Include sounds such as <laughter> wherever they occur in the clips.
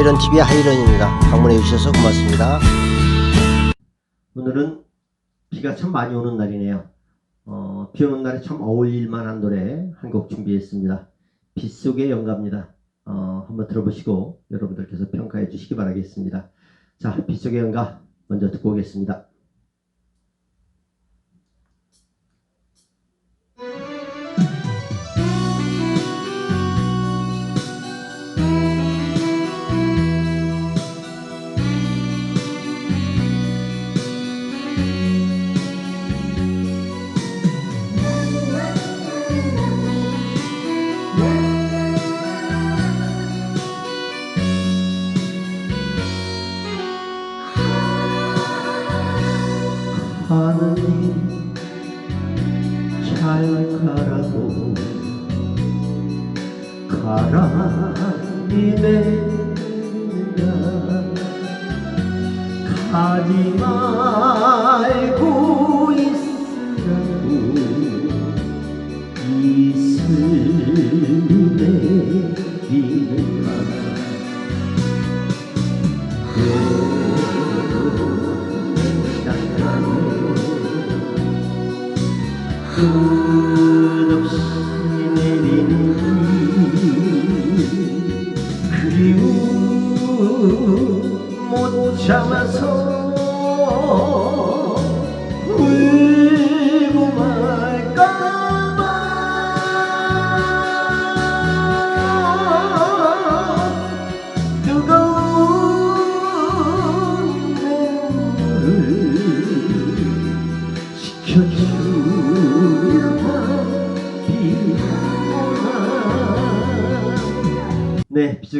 하이런TV의 하이런입니다. 방문해 주셔서 고맙습니다. 오늘은 비가 참 많이 오는 날이네요. 어, 비 오는 날에 참 어울릴 만한 노래 한 곡 준비했습니다. 빗속의 영가입니다. 어, 한번 들어보시고 여러분들께서 평가해 주시기 바라겠습니다. 자, 빗속의 영가 먼저 듣고 오겠습니다. 하느님 잘 가라고. 가라니 내가 가지 말고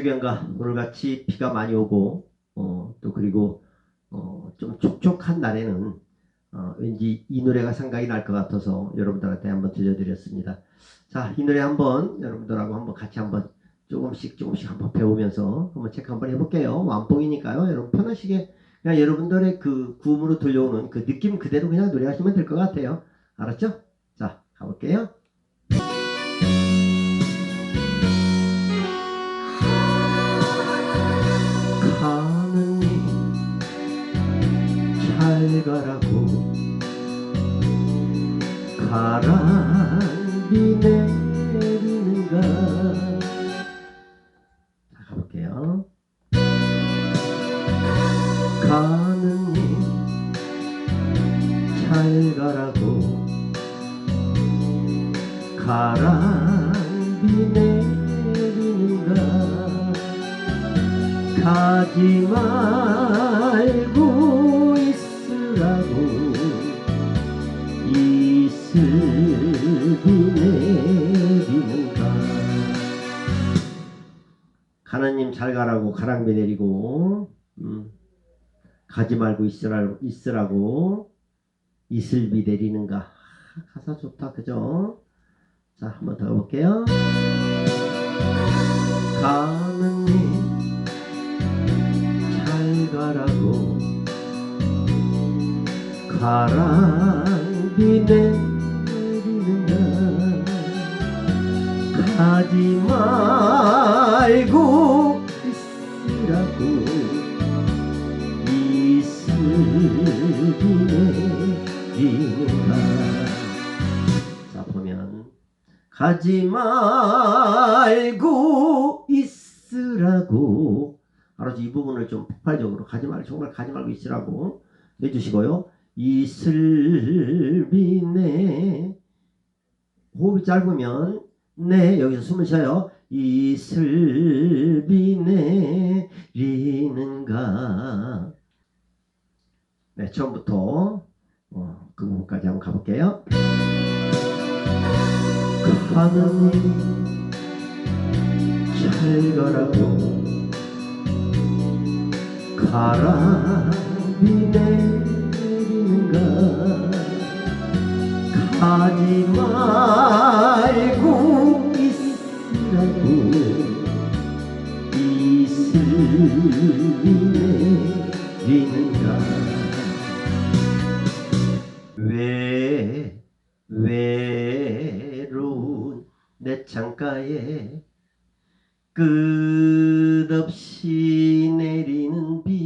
네, 비주경가 오늘같이 비가 많이 오고 어, 또 그리고 어, 좀 촉촉한 날에는 어, 왠지 이 노래가 생각이 날 것 같아서 여러분들한테 한번 들려드렸습니다. 자, 이 노래 한번 여러분들하고 한번 같이 한번 조금씩 조금씩 한번 배우면서 한번 체크 한번 해볼게요. 완봉이니까요. 여러분 편하시게 그냥 여러분들의 그 구음으로 들려오는 그 느낌 그대로 그냥 노래하시면 될 것 같아요. 알았죠? 자, 가볼게요. 잘 가라고. 가라비 내리는가 가지 말고 있으라고. 이슬비 내리는가. 하나님 잘 가라고. 가랑비 내리고. 음, 가지 말고 있으라고, 있으라고 이슬비 내리는가? 아, <laughs> 가사 좋다 그죠? 자 한번 더 해볼게요. 가느님 잘 가라고. 가랑비 내리는가? 가지 말고 가지 말고 있으라고 알아서 이 부분을 좀 폭발적으로 가지 말 정말 가지 말고 있으라고 해주시고요. 이슬비네 호흡이 짧으면 네 여기서 숨을 쉬어요. 이슬비네 리는가 네 처음부터 어, 그 부분까지 한번 가볼게요. 하느님 잘 가라고. 가라비 내리는가? 가지 말고 있으라고. 이슬비 내리는가 창가에 끝 끝없이 내리는 비.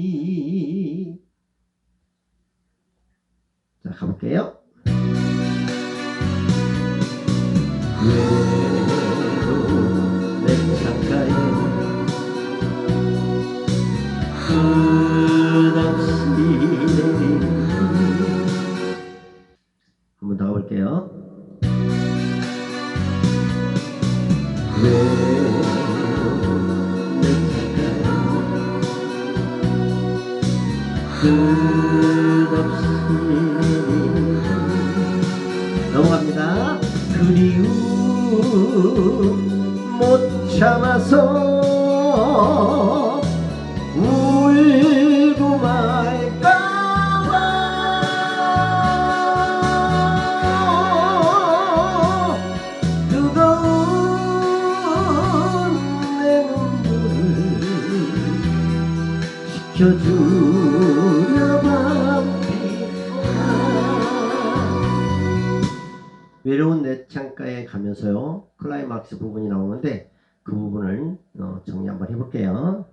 외로운 내 창가에 가면서요 클라이막스 부분이 나오는데 그 부분을 어, 정리 한번 해볼게요.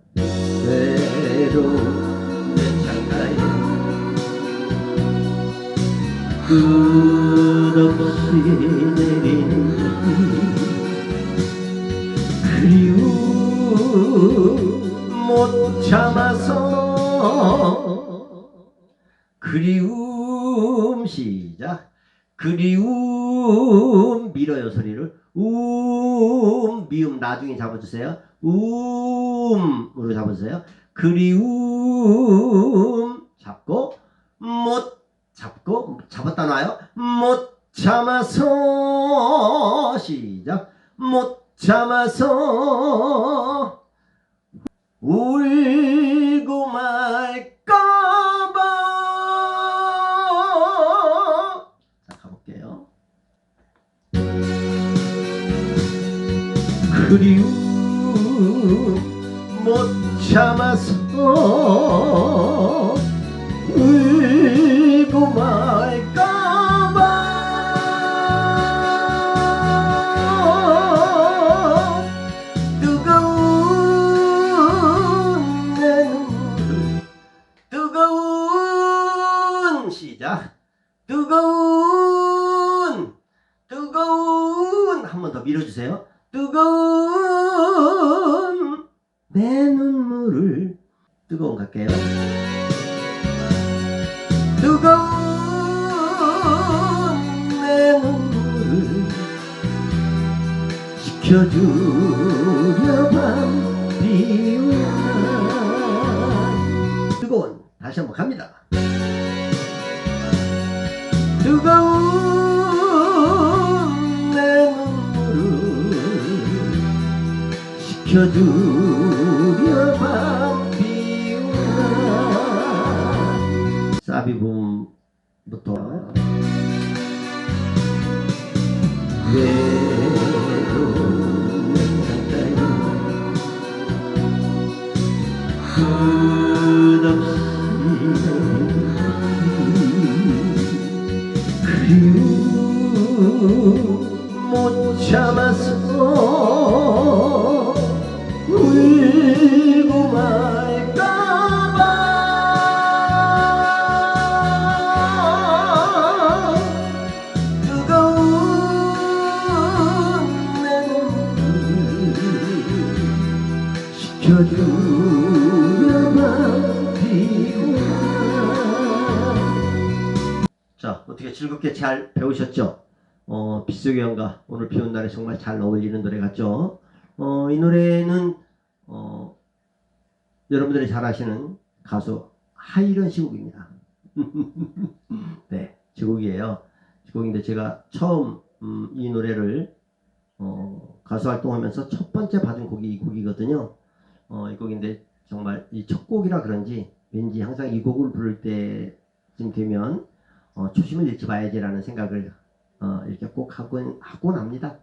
외로운 내 창가에. 끝없이 내리는 비 그리움 못 참아서 그리움 시작 그리움 밀어요 소리를. 움 미음 나중에 잡아주세요. 음으로 잡아주세요. 그리움 잡고 못 잡고 잡았다 놔요. 못 참아서 시작. 못 참아서 울 그리 뜨거운 내 눈물을 식혀주려 밤비우나. 뜨거운 다시 한번 갑니다. 뜨거운 내 눈물을 식혀주려 밤 나 사비 부분부터 외로운 내 창가에 끝없이 그리움 못 참아서 어떻게 즐겁게 잘 배우셨죠? 어, 빗속의 연가 오늘 비 온 날에 정말 잘 어울리는 노래 같죠? 어, 이 노래는 어, 여러분들이 잘 아시는 가수 하이런 시국입니다. <laughs> 네, 지곡이에요. 지곡인데 제가 처음 음, 이 노래를 어, 가수 활동하면서 첫 번째 받은 곡이 이 곡이거든요. 어, 이 곡인데 정말 이 첫 곡이라 그런지 왠지 항상 이 곡을 부를 때쯤 되면 어, 초심을 잃지 마야지라는 생각을 어, 이렇게 꼭 하곤, 하곤 합니다.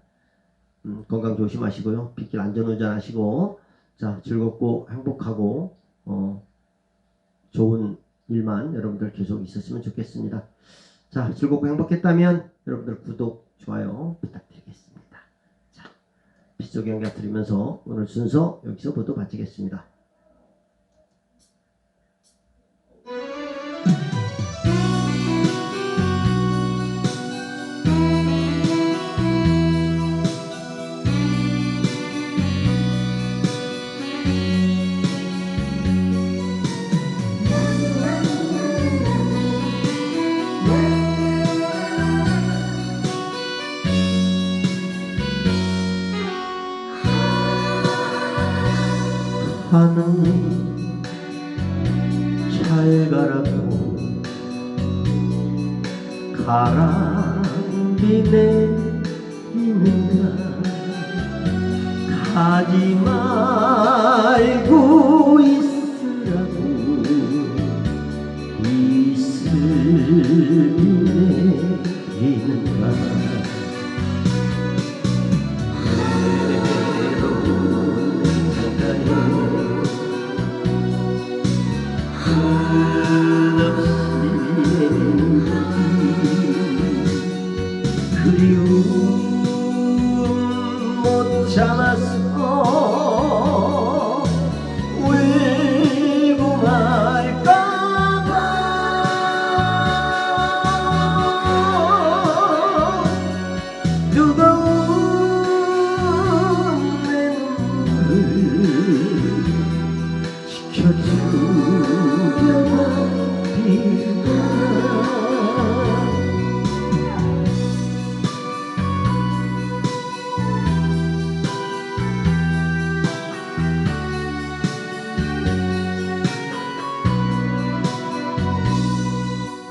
음, 건강 조심하시고요. 빗길 안전운전 하시고 자 즐겁고 행복하고 어, 좋은 일만 여러분들 계속 있었으면 좋겠습니다. 자 즐겁고 행복했다면 여러분들 구독 좋아요 부탁드리겠습니다. 자 비속 연가 드리면서 오늘 순서 여기서 모두 마치겠습니다. 하느님 잘 가라고 가랑비 내리는가? 가지 말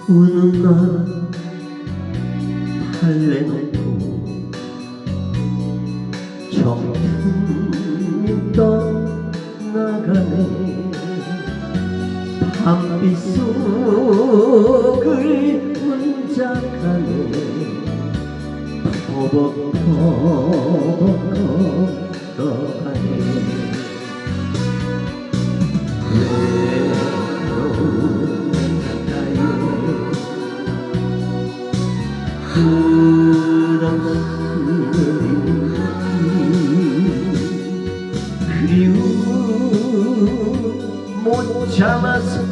우는 날 달래놓고 정틈 밤빛 속을 가네. 버벅버벅 걸어가네. 외로운 강가에 끝없이 그리움 못 참아서